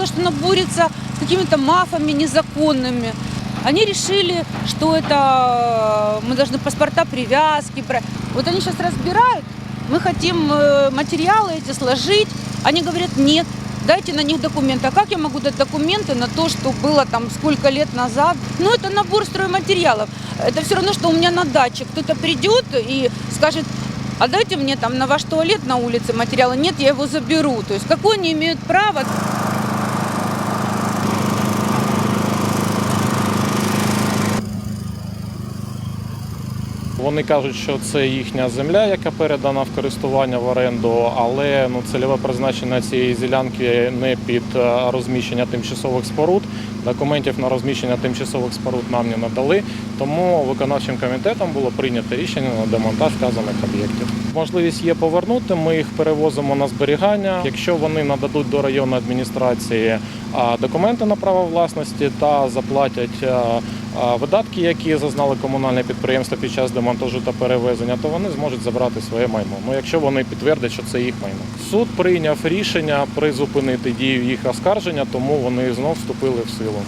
решила, что она борется с какими-то мафами незаконными. Они решили, что это э, мы должны паспорта привязки. Вот они сейчас разбирают. Мы хотим э, материалы эти сложить. Они говорят, нет, дайте на них документы. А как я могу дать документы на то, что было там сколько лет назад? Ну, это набор стройматериалов. Это все равно, что у меня на даче кто-то придет и скажет, а дайте мне там на ваш туалет на улице материалы. Нет, я его заберу. То есть какое они имеют право? Вони кажуть, що це їхня земля, яка передана в користування в оренду, але ну цільове призначення цієї ділянки не під е, розміщення тимчасових споруд. Документів на розміщення тимчасових споруд нам не надали. Тому виконавчим комітетом було прийнято рішення на демонтаж вказаних об'єктів. Можливість є повернути. Ми їх перевозимо на зберігання. Якщо вони нададуть до районної адміністрації документи на право власності та заплатять а, видатки, які зазнали комунальне підприємство під час демонтажу та перевезення, то вони зможуть забрати своє майно. Ну якщо вони підтвердять, що це їх майно. Суд прийняв рішення призупинити дію їх оскарження, тому вони знов вступили в силу.